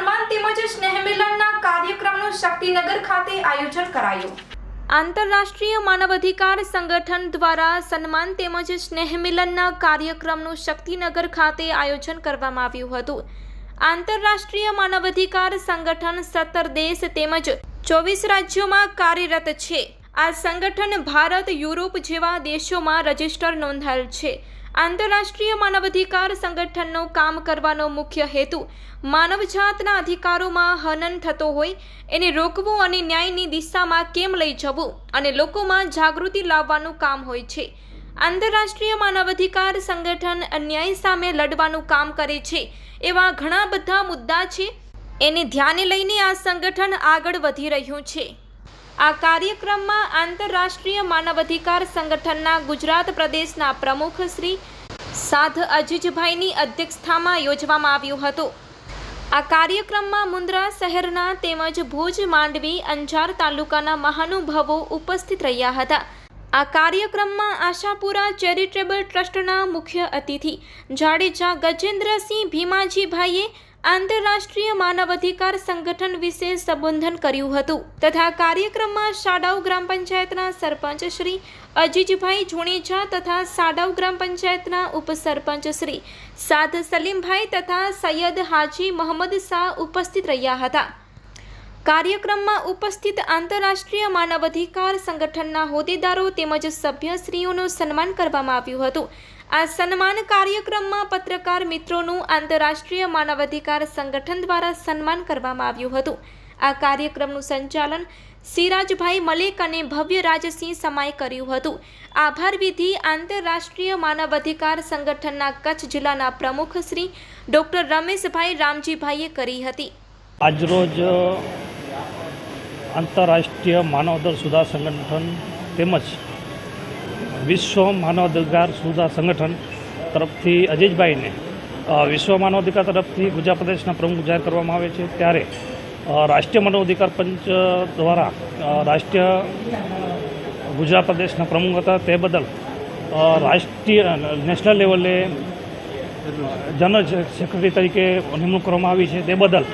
સન્માન તેમજ સ્નેહમિલનના કાર્યક્રમનું શક્તિનગર ખાતે આયોજન કરાયું. આંતરરાષ્ટ્રીય માનવ અધિકાર સંગઠન દ્વારા સન્માન તેમજ સ્નેહમિલનના કાર્યક્રમનું શક્તિનગર ખાતે આયોજન કરવામાં આવ્યું હતું. આંતરરાષ્ટ્રીય માનવ અધિકાર સંગઠન સત્તર દેશ તેમજ ચોવીસ રાજ્યોમાં કાર્યરત છે. આ સંગઠન ભારત, યુરોપ જેવા દેશોમાં રજિસ્ટર નોંધાયેલ છે. આંતરરાષ્ટ્રીય માનવ અધિકાર સંગઠનનો કામ કરવાનો મુખ્ય હેતુ માનવજાતના અધિકારોમાં હનન થતો હોય, એને રોકવું અને ન્યાયની દિશામાં કેમ લઈ જવું અને લોકોમાં જાગૃતિ લાવવાનું કામ હોય છે. આંતરરાષ્ટ્રીય માનવ અધિકાર સંગઠન અન્યાય સામે લડવાનું કામ કરે છે એવા ઘણા બધા મુદ્દા છે. એને ધ્યાને લઈને આ સંગઠન આગળ વધી રહ્યું છે. આ કાર્યક્રમમાં આંતરરાષ્ટ્રીય માનવ અધિકાર સંગઠનના ગુજરાત પ્રદેશના પ્રમુખ શ્રી સાધ અજીજભાઈની અધ્યક્ષતામાં યોજવામાં આવ્યું હતું. આ કાર્યક્રમમાં મુન્દ્રા શહેરના તેમજ ભુજ, માંડવી, અંજાર તાલુકાના મહાનુભાવો ઉપસ્થિત રહ્યા હતા. આ કાર્યક્રમમાં આશાપુરા ચેરિટેબલ ટ્રસ્ટના મુખ્ય અતિથિ જાડેજા ગજેન્દ્રસિંહ ભીમાજીભાઈએ આંતરરાષ્ટ્રીય માનવ અધિકાર સંગઠન વિશે સંબોધન કર્યું હતું તથા કાર્યક્રમમાં સાડાવ ગ્રામ પંચાયતના સરપંચ શ્રી અજીજભાઈ જુણેજા તથા સાડાવ ગ્રામ પંચાયતના ઉપસરપંચ શ્રી સાદ સલીમભાઈ તથા સૈયદ હાજી મોહમ્મદ શાહ ઉપસ્થિત રહ્યા હતા. કાર્યક્રમમાં ઉપસ્થિત આંતરરાષ્ટ્રીય માનવ અધિકાર સંગઠનના હોદ્દેદારો તેમજ સભ્યશ્રીઓનું સન્માન કરવામાં આવ્યું હતું. આ સન્માન કાર્યક્રમમાં પત્રકાર મિત્રોનું આંતરરાષ્ટ્રીય માનવ અધિકાર સંગઠન દ્વારા સન્માન કરવામાં આવ્યું હતું. આ કાર્યક્રમનું સંચાલન સિરાજભાઈ મલેક અને ભવ્ય રાજસિંહ સમાએ કર્યું હતું. આભાર વિધિ આંતરરાષ્ટ્રીય માનવ અધિકાર સંગઠનના કચ્છ જિલ્લાના પ્રમુખ શ્રી ડોક્ટર રમેશભાઈ રામજીભાઈએ કરી હતી. આજરોજ આંતરરાષ્ટ્રીય માનવ સુધાર સંગઠન તેમજ વિશ્વ માનવ અધિકાર સુધાર સંગઠન તરફથી અજીજભાઈને વિશ્વ માનવ અધિકાર તરફથી ગુજરાત પ્રદેશના પ્રમુખ જાહેર કરવામાં આવે છે. ત્યારે રાષ્ટ્રીય માનવ અધિકાર પંચ દ્વારા રાષ્ટ્રીય ગુજરાત પ્રદેશના પ્રમુખ હતા. તે બદલ રાષ્ટ્રીય, નેશનલ લેવલે જનરલ સેક્રેટરી તરીકે નિમણૂક કરવામાં આવી છે. તે બદલ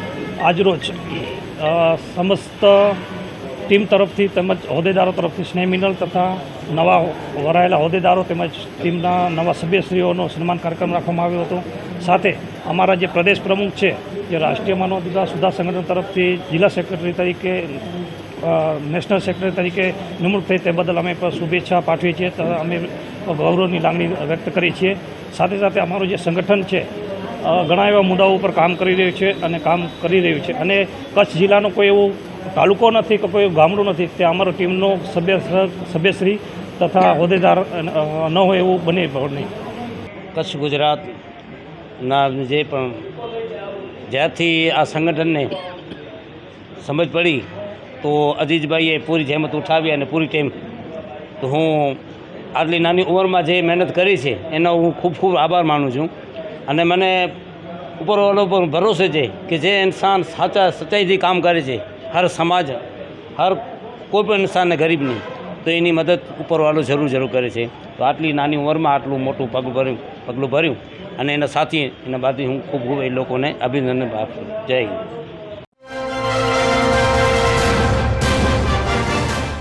આજરોજ સમસ્ત ટીમ તરફથી તેમજ હોદ્દેદારો તરફથી સ્નેહ મિનલ તથા નવા વરાયેલા હોદ્દેદારો તેમજ ટીમના નવા સભ્યશ્રીઓનો સન્માન કાર્યક્રમ રાખવામાં આવ્યો હતો. સાથે અમારા જે પ્રદેશ પ્રમુખ છે, જે રાષ્ટ્રીય માનવ અધિકાર સુધાર સંગઠન તરફથી જિલ્લા સેક્રેટરી તરીકે નેશનલ સેક્રેટરી તરીકે નિમણૂક થઈ તે બદલ અમે શુભેચ્છા પાઠવીએ છીએ અમે ગૌરવની લાગણી વ્યક્ત કરીએ છીએ. સાથે સાથે અમારું જે સંગઠન છે ઘણા એવા મુદ્દાઓ ઉપર કામ કરી રહ્યું છે અને કામ કરી રહ્યું છે. અને કચ્છ જિલ્લાનો કોઈ એવું તાલુકો નથી કે કોઈ ગામડું નથી તે અમારો ટીમનો સભ્ય સભ્યશ્રી તથા હોદ્દેદાર ન હોય એવું બને નહીં. કચ્છ ગુજરાતના જે પણ જ્યારથી આ સંગઠનને સમજ પડી તો અજીજભાઈએ પૂરી જહેમત ઉઠાવી અને પૂરી ટીમ તો હું આટલી નાની ઉંમરમાં જે મહેનત કરી છે, એનો હું ખૂબ ખૂબ આભાર માનું છું. અને મને ઉપરવાળો પર ભરોસો છે કે જે ઇન્સાન સાચા સચ્ચાઈથી કામ કરે છે હર સમાજ, હર કોઈ પણ ઇન્સાનને ગરીબની, તો એની મદદ ઉપરવાળો જરૂર જરૂર કરે છે. તો આટલી નાની ઉંમરમાં આટલું મોટું પગલું ભર્યું પગલું ભર્યું. અને એના સાથી, એના બાદ હું ખૂબ ખૂબ એ લોકોને અભિનંદન આપું જય હિન્દ.